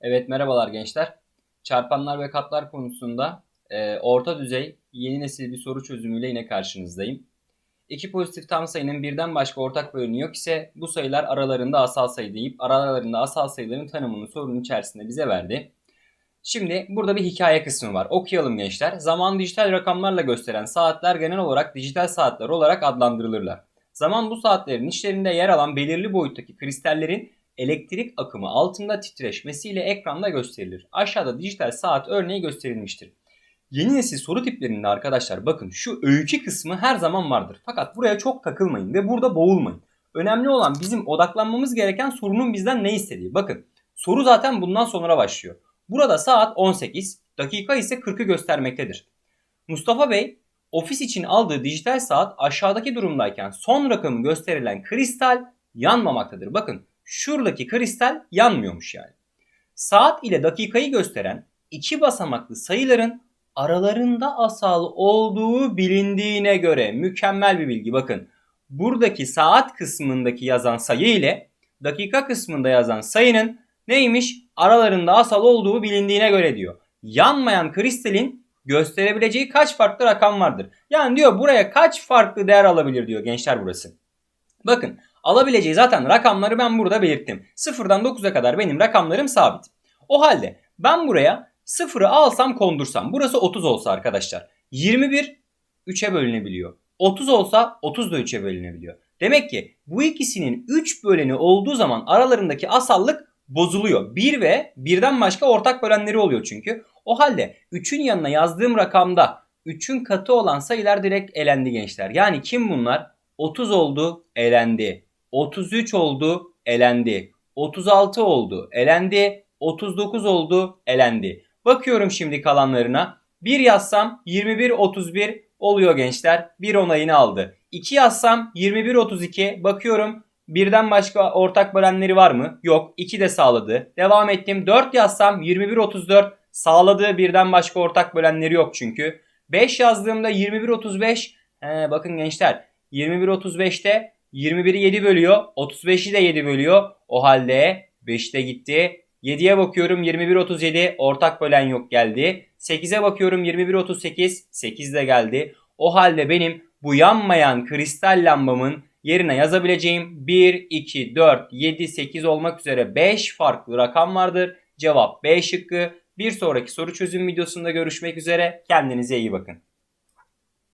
Evet merhabalar gençler. Çarpanlar ve katlar konusunda e, orta düzey yeni nesil bir soru çözümüyle yine karşınızdayım. İki pozitif tam sayının birden başka ortak bölünü yok ise bu sayılar aralarında asal sayı deyip aralarında asal sayıların tanımını sorunun içerisinde bize verdi. Şimdi burada bir hikaye kısmı var. Okuyalım gençler. Zaman dijital rakamlarla gösteren saatler genel olarak dijital saatler olarak adlandırılırlar. Zaman bu saatlerin içlerinde yer alan belirli boyuttaki kristallerin elektrik akımı altında titreşmesiyle ekranda gösterilir. Aşağıda dijital saat örneği gösterilmiştir. Yeni nesil soru tiplerinde arkadaşlar bakın şu öykü kısmı her zaman vardır. Fakat buraya çok takılmayın ve burada boğulmayın. Önemli olan bizim odaklanmamız gereken sorunun bizden ne istediği. Bakın soru zaten bundan sonra başlıyor. Burada saat 18, dakika ise 40'ı göstermektedir. Mustafa Bey ofis için aldığı dijital saat aşağıdaki durumdayken son rakamı gösterilen kristal yanmamaktadır. Bakın şuradaki kristal yanmıyormuş yani. Saat ile dakikayı gösteren iki basamaklı sayıların aralarında asal olduğu bilindiğine göre mükemmel bir bilgi. Bakın buradaki saat kısmındaki yazan sayı ile dakika kısmında yazan sayının neymiş? Aralarında asal olduğu bilindiğine göre diyor. Yanmayan kristalin gösterebileceği kaç farklı rakam vardır? Yani diyor buraya kaç farklı değer alabilir diyor gençler burası. Bakın alabileceği zaten rakamları ben burada belirttim. 0'dan 9'a kadar benim rakamlarım sabit. O halde ben buraya 0'ı alsam kondursam burası 30 olsa arkadaşlar 21 3'e bölünebiliyor. 30 olsa 30 da 3'e bölünebiliyor. Demek ki bu ikisinin 3 böleni olduğu zaman aralarındaki asallık bozuluyor. 1 ve 1'den başka ortak bölenleri oluyor çünkü. O halde 3'ün yanına yazdığım rakamda 3'ün katı olan sayılar direkt elendi gençler. Yani kim bunlar? 30 oldu, elendi. 33 oldu, elendi. 36 oldu, elendi. 39 oldu, elendi. Bakıyorum şimdi kalanlarına. 1 yazsam 21 31 oluyor gençler. 1 onayını aldı. 2 yazsam 21 32 bakıyorum. Birden başka ortak bölenleri var mı? Yok. 2 de sağladı. Devam ettim. 4 yazsam 21 34 sağladığı birden başka ortak bölenleri yok çünkü. 5 yazdığımda 21 35 He, bakın gençler 21 35'te 21'i 7 bölüyor. 35'i de 7 bölüyor. O halde 5 de gitti. 7'ye bakıyorum 21 37 ortak bölen yok geldi. 8'e bakıyorum 21 38 8 de geldi. O halde benim bu yanmayan kristal lambamın yerine yazabileceğim 1, 2, 4, 7, 8 olmak üzere 5 farklı rakam vardır. Cevap B şıkkı. Bir sonraki soru çözüm videosunda görüşmek üzere. Kendinize iyi bakın.